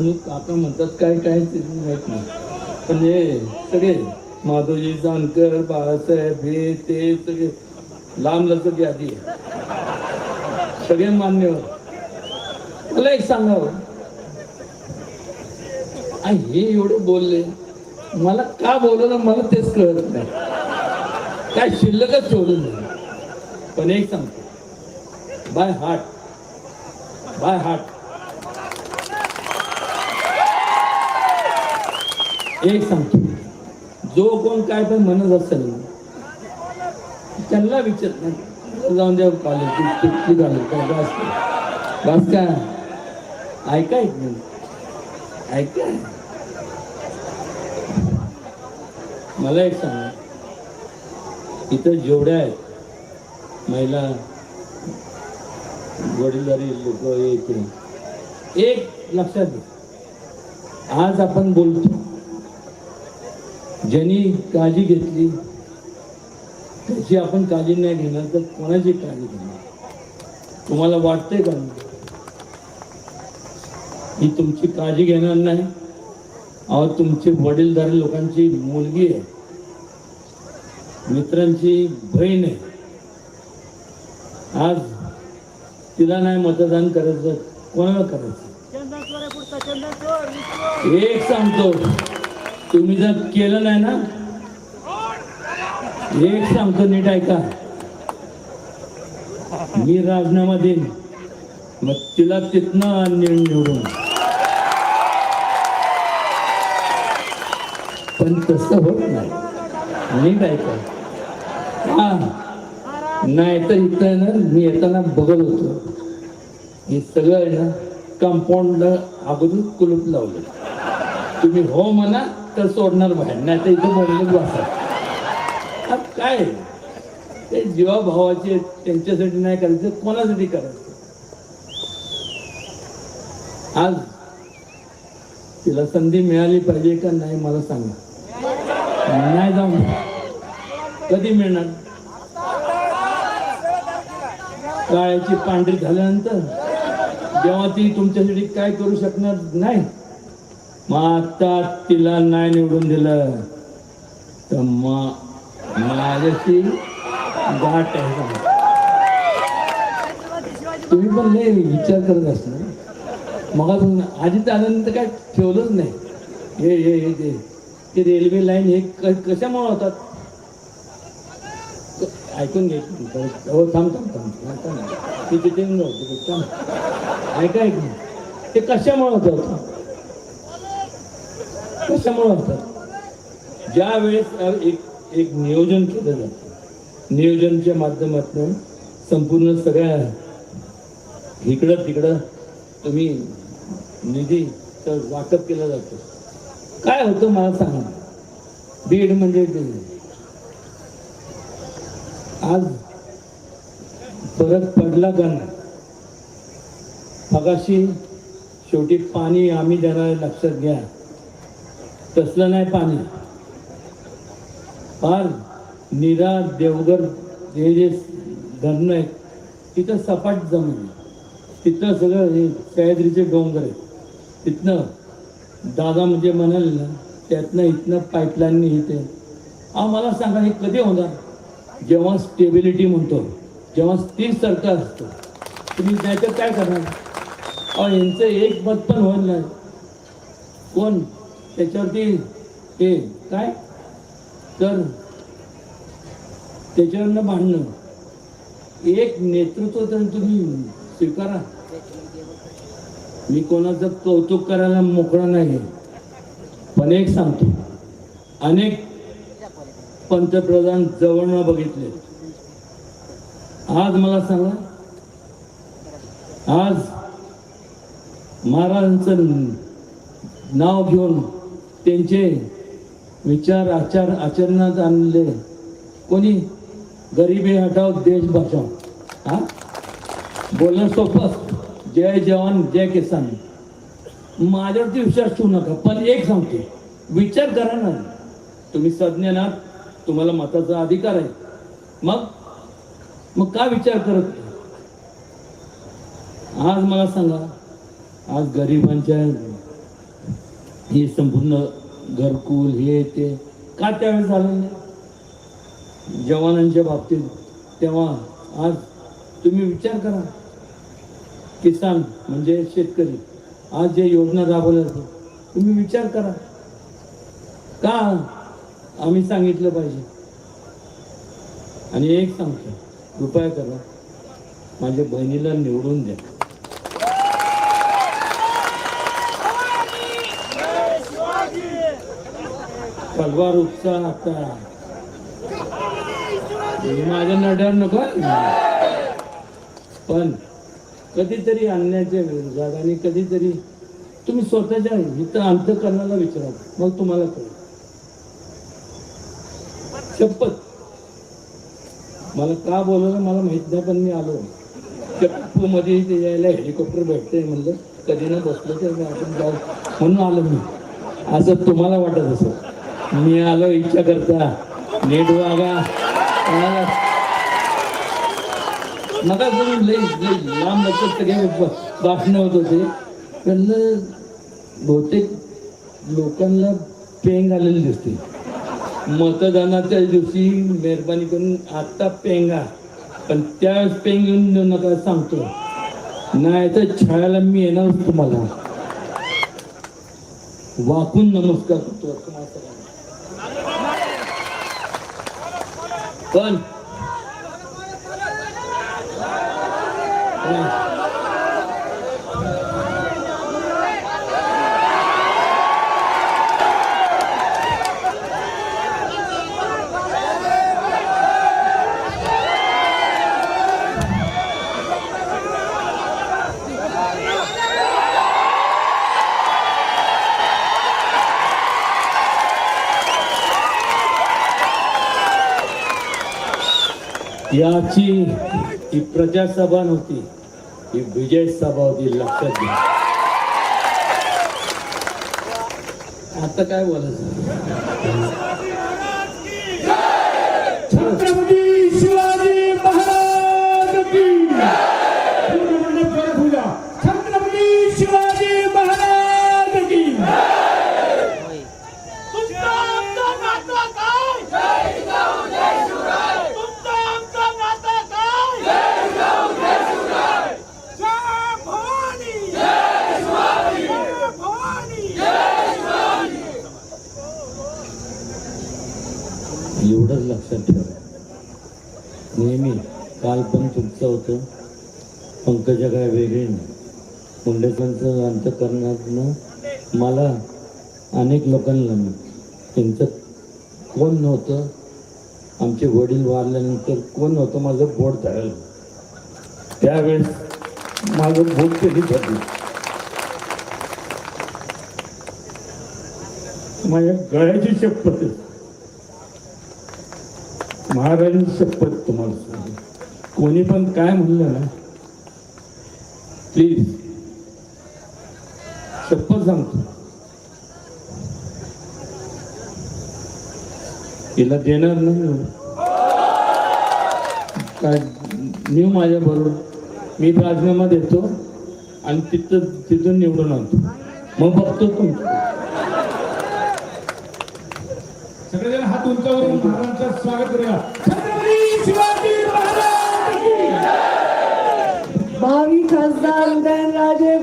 आणि काका म्हणतात काय काय ते माहीत नाही. पण हे सगळे माधवजी जानकर बाळासाहेब हे ते सगळे लांब लचक यादी आहे सगळे मान्यवर मला एक सांगावं हो. हे. एवढे बोलले मला का बोलवलं मला तेच कळत नाही. काय शिल्लकच सोडून नाही. पण एक सांगतो. By heart. By heart. एक सांगतो. जो कोण काय पण म्हणत असेल ना, त्यांना विचारत नाही. जाऊन द्या कॉलेज किती झालं काय बस. बस का? ऐका एक मिनिट ऐका. मला एक सांगा. इथं जेवढ्या आहेत महिला वडीलधारी लोक एक लक्षात घ्या. आज आपण बोलतो. ज्यांनी काळजी घेतली त्याची आपण काळजी नाही घेणार तर कोणाची काळजी घेणार? तुम्हाला वाटतंय का? ही तुमची काळजी घेणार नाही. अहो तुमची वडीलधारी लोकांची मुलगी आहे. मित्रांची बहीण आहे. आज तिला नाही मतदान करायचं कोणाला करायचं? एक सांगतो. तुम्ही जर केलं नाही ना एक सांगतो नीट ऐका. मी राजीनामा देईन मग तिला तिथनं निर्णय निवडून. पण तसं होत नाही. नीट ऐका. हा नाही तर इथं आहे ना मी येताना बघत होतो. हे सगळं आहे ना कंपाऊंड अगोदर कुलूप लावलं. तुम्ही हो म्हणा तर सोडणार बाहेर. नाही तर इथं बोलले बसा काय? ते जीवाभावाचे त्यांच्यासाठी नाही करायचं कोणासाठी करायचं? आज तिला संधी मिळाली पाहिजे का नाही मला सांगा. नाही जाऊन. कधी मिळणार? काळ्याची पांढरी झाल्यानंतर. जेव्हा ती तुमच्यासाठी काय करू शकणार? नाही. मग आता तिला नाही निवडून दिलं. तर मग माझ्याशी गाठ आहे का? तुम्ही पण नाही विचार करत असणार मग आधी आनंद काय ठेवलंच नाही. हे हे हे ते ते रेल्वे लाईन हे क- कशामुळे होतात? ऐकून घे. हो थांब थांब थांब थांब, ती तिथे थांब. ऐका ऐकून ते कशामुळे होतात कशामुळे असतात ज्या वेळेस एक एक नियोजन केलं जातं. नियोजनच्या माध्यमातून संपूर्ण सगळ्या इकडं तिकडं तुम्ही निधी वाटप केलं जातं. काय होतं मला सांगा. बीड म्हणजे आज परत पडला का नाही? मगाशी शेवटी पाणी आम्ही देणार लक्षात घ्या. तसलं नाही पाणी. फार निरा देवगर हे जे धरणं आहेत तिथं सपाट जमीन तिथं सगळं हे सह्याद्रीचे डोंगर आहेत. तिथनं दादा म्हणजे म्हणाल ना त्यातनं इथनं पाईपलाईननी इथे हा मला सांगा हे कधी होणार? जेव्हा स्टेबिलिटी म्हणतो जेव्हा स्थिर सरकार असतं. तुम्ही त्याच्यात काय करणार? अहो यांचं एक मत पण होणार नाही. कोण? त्याच्यावरती हे काय? तर त्याच्यावरनं भांडणं. एक नेतृत्व तर तुम्ही स्वीकारा. मी कोणाचं कौतुक करायला मोकळा नाही पण एक सांगतो. अनेक पंतप्रधान जवळनं बघितले. आज मला सांगा. आज महाराजांचं नाव घेऊन त्यांचे विचार आचार आचरणात आणले. कोणी? गरिबी हटाव देश बचाव हा? बोलणं सोपं जय जवान जय किसान. माझ्यावरती विश्वास ठेवू नका पण एक सांगते. विचार करा ना. तुम्ही सज्ञ तुम्हाला मताचा अधिकार आहे. मग? मग का विचार करत आज मला सांगा आज गरिबांच्या हे संपूर्ण घरकुल हे ते का त्यावेळेस झालं नाही? जवानांच्या बाबतीत तेव्हा आज तुम्ही विचार करा. किसान म्हणजे शेतकरी आज जे योजना राबवल्या जातात तुम्ही विचार करा. का आम्ही सांगितलं पाहिजे? आणि एक सांगतो कृपया करा माझ्या बहिणीला निवडून द्या. तलवार उपसा आता. माझ्या नड्यावर नको पण कधीतरी आणण्याच्या विरोधात आणि कधीतरी तुम्ही स्वतःच्या इथं अंतकरणाला विचारा मग तुम्हाला कळेल. शपथ. मला का बोलवलं मला माहीत नाही पण मी आलो. चप्पू मध्ये इथे यायला हेलिकॉप्टर भेटते म्हणलं. कधी ना बसलो तर आपण जाऊ. म्हणून आलो मी. असं तुम्हाला वाटत असं मी आलो इच्छा करता. नीट वागा. नका तुम्ही लई लई लांब लक्षात सगळे भाषण होत होते. पण बहुतेक लोकांना पेंग आलेली दिसते. मतदानाच्या दिवशी मेहरबानी करून आता पेंगा पण त्यावेळेस पेंग येऊन देऊ नका सांगतो. नाही तर छायाला मी येणार तुम्हाला. वाकून नमस्कार करतो तुम्हाला सगळ्यांना. पण याची ही प्रजासभा नव्हती ही विजय सभा होती लक्षात घ्या. आता काय बोलायचं? छत्रपती शिवाजी महाराज की पूर्ण मंडप पूजा छत्रपती शिवाजी महाराज की तुमचं आमचं नातं काय तुमचं आमचं नातं काय जय भवानी जय भवानी एवढंच लक्षात ठेवा नेहमी काल पण तुमचं होतं पंकजा काय वेगळे नाही. मुंडेकरांचं अंतकरणातनं मला अनेक लोकांना मी त्यांचं कोण नव्हतं? आमचे वडील वारल्यानंतर कोण नव्हतं? माझं बोट धरायला. त्यावेळेस माझं बोट कधी धरलं? माझ्या गळ्याची शपथ महाराजांची शपथ तुम्हाला सांगतो. कोणी पण काय म्हणलं ना प्लीज शपथ सांगतो. तिला देणार नाही काय मी माझ्या बरोबर मी राजीनामा देतो आणि तिथं तिथून निवडून आणतो. मग बघतो तुमचं. तुमच्यावरून महाराजांचं स्वागत करूया. छत्रपती शिवाजी महाराज! की भावी खासदार उदयनराजे